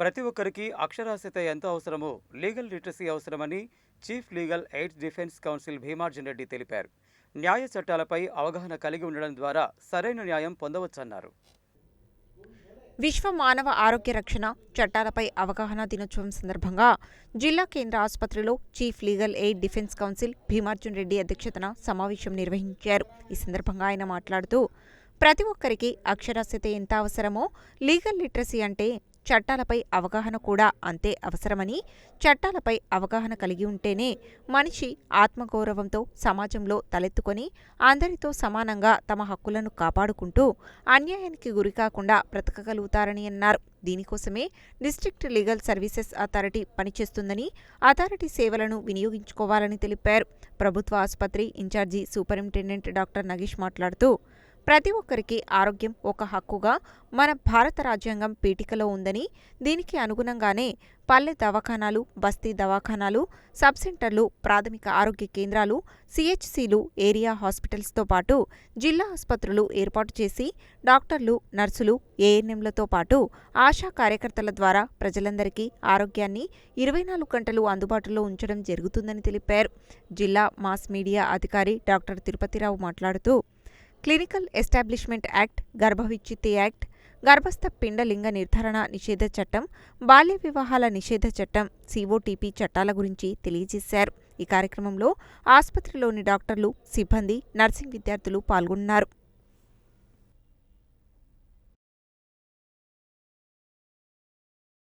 ప్రతి ఒక్కరికి అక్షరాస్యత ఎంత అవసరమో లీగల్ లిటరసీ అవసరమని chief legal aids defence council Bhimarjun Reddy తెలిపారు. న్యాయ చట్టాలపై అవగాహన కలిగి ఉండడం ద్వారా సరైన న్యాయం పొందవచ్చన్నారు. విశ్వ మానవ ఆరోగ్య రక్షణ చట్టాలపై అవగాహన దినోత్సవం సందర్భంగా జిల్లా కేంద్ర ఆసుపత్రిలో chief legal aid defence council Bhimarjun Reddy అధ్యక్షతన సమావేశం నిర్వహించారు. ఈ సందర్భంగా ఆయన మాట్లాడుతూ ప్రతి ఒక్కరికి అక్షరాస్యత ఎంత అవసరమో లీగల్ లిటరసీ అంటే చట్టాలపై అవగాహన కూడా అంతే అవసరమని చట్టాలపై అవగాహన కలిగి ఉంటేనే మనిషి ఆత్మగౌరవంతో సమాజంలో తలెత్తుకొని అందరితో సమానంగా తమ హక్కులను కాపాడుకుంటూ అన్యాయానికి గురికాకుండా బ్రతకగలుగుతారని అన్నారు. దీనికోసమే డిస్ట్రిక్ట్ లీగల్ సర్వీసెస్ అథారిటీ పనిచేస్తుందని అథారిటీ సేవలను వినియోగించుకోవాలని తెలిపారు. ప్రభుత్వ ఆసుపత్రి ఇన్ఛార్జి సూపరింటెండెంట్ డాక్టర్ నగేష్ మాట్లాడుతూ ప్రతి ఒక్కరికి ఆరోగ్యం ఒక హక్కుగా మన భారత రాజ్యాంగం పీఠికలో ఉందని దీనికి అనుగుణంగానే పల్లె దవాఖానాలు బస్తీ దవాఖానాలు సబ్ సెంటర్లు ప్రాథమిక ఆరోగ్య కేంద్రాలు సిహెచ్సిలు ఏరియా హాస్పిటల్స్తో పాటు జిల్లా ఆసుపత్రులు ఏర్పాటు చేసి డాక్టర్లు నర్సులు ఏఎన్ఎంలతో పాటు ఆశా కార్యకర్తల ద్వారా ప్రజలందరికీ ఆరోగ్యాన్ని ఇరవై నాలుగు గంటలు అందుబాటులో ఉంచడం జరుగుతుందని తెలిపారు. జిల్లా మాస్ మీడియా అధికారి డాక్టర్ తిరుపతిరావు మాట్లాడుతూ క్లినికల్ ఎస్టాబ్లిష్మెంట్ యాక్ట్ గర్భవిచ్యుతి యాక్ట్ గర్భస్థ పిండ లింగ నిర్ధారణ నిషేధ చట్టం బాల్య వివాహాల నిషేధ చట్టం సిఓటిపి చట్టాల గురించి తెలియజేశారు. ఈ కార్యక్రమంలో ఆసుపత్రిలోని డాక్టర్లు సిబ్బంది నర్సింగ్ విద్యార్థులు పాల్గొన్నారు.